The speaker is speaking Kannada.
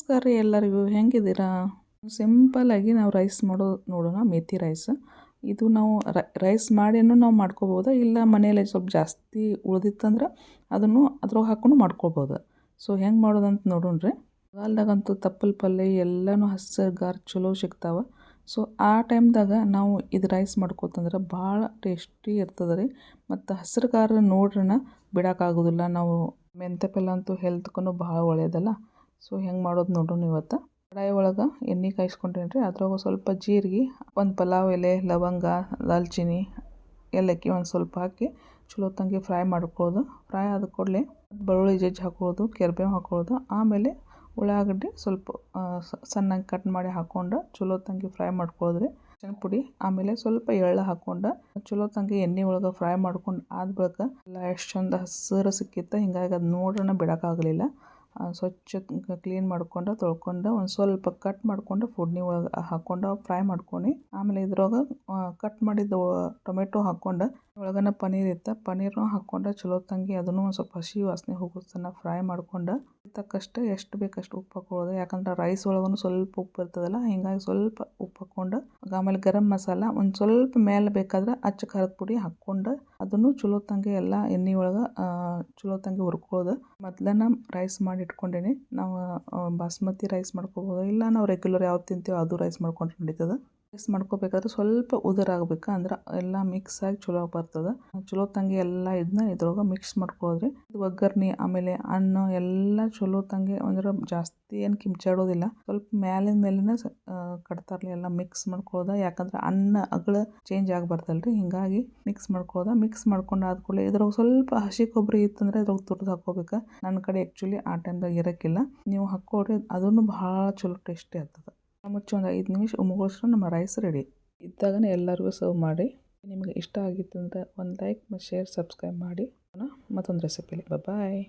ನಮಸ್ಕಾರ ರೀ ಎಲ್ಲರಿಗೂ. ಹೆಂಗಿದ್ದೀರಾ? ಸಿಂಪಲಾಗಿ ನಾವು ರೈಸ್ ಮಾಡೋ, ನೋಡೋಣ ಮೇಥಿ ರೈಸ್. ಇದು ನಾವು ರೈಸ್ ಮಾಡಿನೂ ನಾವು ಮಾಡ್ಕೋಬೋದು? ಇಲ್ಲ ಮನೆಯಲ್ಲಿ ಸ್ವಲ್ಪ ಜಾಸ್ತಿ ಉಳಿದಿತ್ತಂದ್ರೆ ಅದನ್ನು ಅದ್ರೊಳಗೆ ಹಾಕೊಂಡು ಮಾಡ್ಕೊಬೋದು? ಸೊ ಹೆಂಗೆ ಮಾಡೋದಂತ ನೋಡೋಣ ರೀ ತಪ್ಪಲ್ ತಪ್ಪಲು ಪಲ್ಯ ಎಲ್ಲನೂ ಹಸ್ರುಗಾರ್ ಚಲೋ ಸಿಗ್ತಾವೆ. ಸೊ ಆ ಟೈಮ್ದಾಗ ನಾವು ಇದು ರೈಸ್ ಮಾಡ್ಕೋತಂದ್ರೆ ಭಾಳ ಟೇಸ್ಟಿ ಇರ್ತದೆ ರೀ ಮತ್ತು ಹಸಿರುಗಾರ ನೋಡ್ರನ ಬಿಡೋಕ್ಕಾಗೋದಿಲ್ಲ ನಾವು ಮೆಂತೆ ಪಲ್ಯ ಅಂತೂ ಹೆಲ್ತ್ಗೂ ಭಾಳ ಒಳ್ಳೆಯದಲ್ಲ ಸೊ ಹೆಂಗೆ ಮಾಡೋದು ನೋಡೋಣ ಇವತ್ತು? ಕಡಾಯಿ ಒಳಗೆ ಎಣ್ಣೆ ಕಾಯಿಸ್ಕೊಂಡೇನಿ ರೀ ಅದ್ರಾಗ ಸ್ವಲ್ಪ ಜೀರಿಗೆ, ಒಂದು ಪಲಾವ್ ಎಲೆ, ಲವಂಗ, ದಾಲ್ಚಿನ್ನಿ, ಏಲಕ್ಕಿ ಒಂದು ಸ್ವಲ್ಪ ಹಾಕಿ ಚಲೋ ತಂಗಿ ಫ್ರೈ ಮಾಡ್ಕೊಳ್ಳೋದು ಫ್ರೈ ಆದ ಕೂಡಲೇ ಬೆಳ್ಳುಳ್ಳಿ ಜಜ್ಜಿ ಹಾಕೋದು ಕರ್ಬೇವು ಹಾಕೋದು ಆಮೇಲೆ ಉಳ್ಳಾಗಡ್ಡಿ ಸ್ವಲ್ಪ ಸಣ್ಣಗೆ ಕಟ್ ಮಾಡಿ ಹಾಕ್ಕೊಂಡು ಚಲೋ ತಂಗಿ ಫ್ರೈ ಮಾಡ್ಕೊಳ್ಳೋದ್ರಿ ಚೆನ್ನ ಪುಡಿ, ಆಮೇಲೆ ಸ್ವಲ್ಪ ಎಳ್ಳು ಹಾಕ್ಕೊಂಡು ಚಲೋ ತಂಗಿ ಎಣ್ಣೆ ಒಳಗೆ ಫ್ರೈ ಮಾಡ್ಕೊಂಡು ಆದ ಬಳಿಕ ಎಲ್ಲ ಎಷ್ಟು ಚಂದ ಹಸಿರು ಸಿಕ್ಕಿತ್ತು, ಹಿಂಗಾಗಿ ಅದು ನೋಡ್ರನ ಬಿಡೋಕ್ಕಾಗಲಿಲ್ಲ ಸ್ವಚ್ಛ ಕ್ಲೀನ್ ಮಾಡ್ಕೊಂಡು ತೊಳ್ಕೊಂಡು ಒಂದು ಸ್ವಲ್ಪ ಕಟ್ ಮಾಡ್ಕೊಂಡು ಫುಡ್ನಿ ಒಳಗೆ ಹಾಕ್ಕೊಂಡು ಫ್ರೈ ಮಾಡ್ಕೊಂಡು ಆಮೇಲೆ ಇದ್ರೊಳಗೆ ಕಟ್ ಮಾಡಿದ ಟೊಮೆಟೊ ಹಾಕ್ಕೊಂಡು ಒಳಗನ ಪನ್ನೀರ್ ಇತ್ತು ಪನ್ನೀರ್ನು ಹಾಕ್ಕೊಂಡು ಚಲೋ ತಂಗಿ ಅದನ್ನು ಒಂದು ಸ್ವಲ್ಪ ಹಸಿ ವಾಸನೆ ಹೋಗೋ ತನಕ ಫ್ರೈ ಮಾಡ್ಕೊಂಡು ತಕ್ಕಷ್ಟು ಎಷ್ಟು ಬೇಕಷ್ಟು ಉಪ್ಪು ಹಾಕೊಳ್ಳೋದು. ಯಾಕಂದ್ರೆ ರೈಸ್ ಒಳಗೂ ಸ್ವಲ್ಪ ಉಪ್ಪು ಇರ್ತದಲ್ಲ, ಹೀಗಾಗಿ ಸ್ವಲ್ಪ ಉಪ್ಪು ಹಾಕ್ಕೊಂಡು ಆಮೇಲೆ ಗರಂ ಮಸಾಲ, ಒಂದು ಸ್ವಲ್ಪ ಮೇಲೆ ಬೇಕಾದ್ರೆ ಅಚ್ಚ ಖಾರದ ಪುಡಿ ಹಾಕ್ಕೊಂಡು, ಅದನ್ನು ಚಲೋ ತಂಗೆ ಎಲ್ಲ ಎಣ್ಣೆ ಒಳಗೆ ಚಲೋ ತಂಗೆ ಹುರ್ಕೊಳ್ಳೋದು. ಮೊದ್ಲನ ರೈಸ್ ಮಾಡಿ ಇಟ್ಕೊಂಡೇನೆ. ನಾವು ಬಾಸ್ಮತಿ ರೈಸ್ ಮಾಡ್ಕೊಬೋದು, ಇಲ್ಲ ನಾವು ರೆಗ್ಯುಲರ್ ಯಾವ್ದು ತಿಂತೀವೋ ಅದು ರೈಸ್ ಮಾಡ್ಕೊಂಡು ನಡೀತದೆ. ರೈಸ್ ಮಾಡ್ಕೋಬೇಕಾದ್ರೆ ಸ್ವಲ್ಪ ಉದುರಾಗಬೇಕು ಅಂದ್ರೆ ಎಲ್ಲ ಮಿಕ್ಸ್ ಆಗಿ ಚಲೋ ಬರ್ತದೆ. ಚಲೋ ತಂಗಿ ಎಲ್ಲ ಇದನ್ನ ಇದ್ರೊಳಗೆ ಮಿಕ್ಸ್ ಮಾಡ್ಕೊಳ್ರಿ. ಒಗ್ಗರ್ಣೆ, ಆಮೇಲೆ ಹಣ್ಣು ಎಲ್ಲ ಚಲೋ ತಂಗಿ ಅಂದ್ರೆ ಜಾಸ್ತಿ ಏನು ಕಿಮ್ಚಾಡೋದಿಲ್ಲ ಸ್ವಲ್ಪ ಮ್ಯಾಲಿನ ಮೇಲಿನ ಕಟ್ತಾರಲಿ ಎಲ್ಲ ಮಿಕ್ಸ್ ಮಾಡ್ಕೋದ ಯಾಕಂದ್ರೆ ಅನ್ನ, ಅಗಳ ಚೇಂಜ್ ಆಗಬಾರ್ದಲ್ರಿ. ಹಿಂಗಾಗಿ ಮಿಕ್ಸ್ ಮಾಡ್ಕೋದ ಮಿಕ್ಸ್ ಮಾಡ್ಕೊಂಡು ಆದ್ಕೊಳ್ಳಿ ಇದ್ರಾಗ ಸ್ವಲ್ಪ ಹಸಿ ಕೊಬ್ಬರಿ ಇತ್ತಂದ್ರೆ ಇದ್ರಾಗ ತುರ್ದು ಹಾಕೋಬೇಕು ನನ್ನ ಕಡೆ ಆ್ಯಕ್ಚುಲಿ ಆ ಟೈಮ್ದಾಗ ಇರೋಕ್ಕಿಲ್ಲ ನೀವು ಹಾಕ್ಕೊಡ್ರಿ ಅದನ್ನು ಭಾಳ ಚಲೋ ಟೇಸ್ಟಿ ಆಗ್ತದೆ. ಮುಚ್ಚಿ ಒಂದು ಐದು ನಿಮಿಷ ಮುಗಿಸ್ರೆ ನಮ್ಮ ರೈಸ್ ರೆಡಿ. ಇದ್ದಾಗನೆ ಎಲ್ಲರಿಗೂ ಸರ್ವ್ ಮಾಡಿ. ನಿಮಗೆ ಇಷ್ಟ ಆಗಿತ್ತಂದ್ರೆ ಒಂದು ಲೈಕ್ ಮತ್ತು ಶೇರ್ ಸಬ್ಸ್ಕ್ರೈಬ್ ಮಾಡಿ. ಮತ್ತೊಂದು ರೆಸಿಪಿಲಿ ಬಾಯ್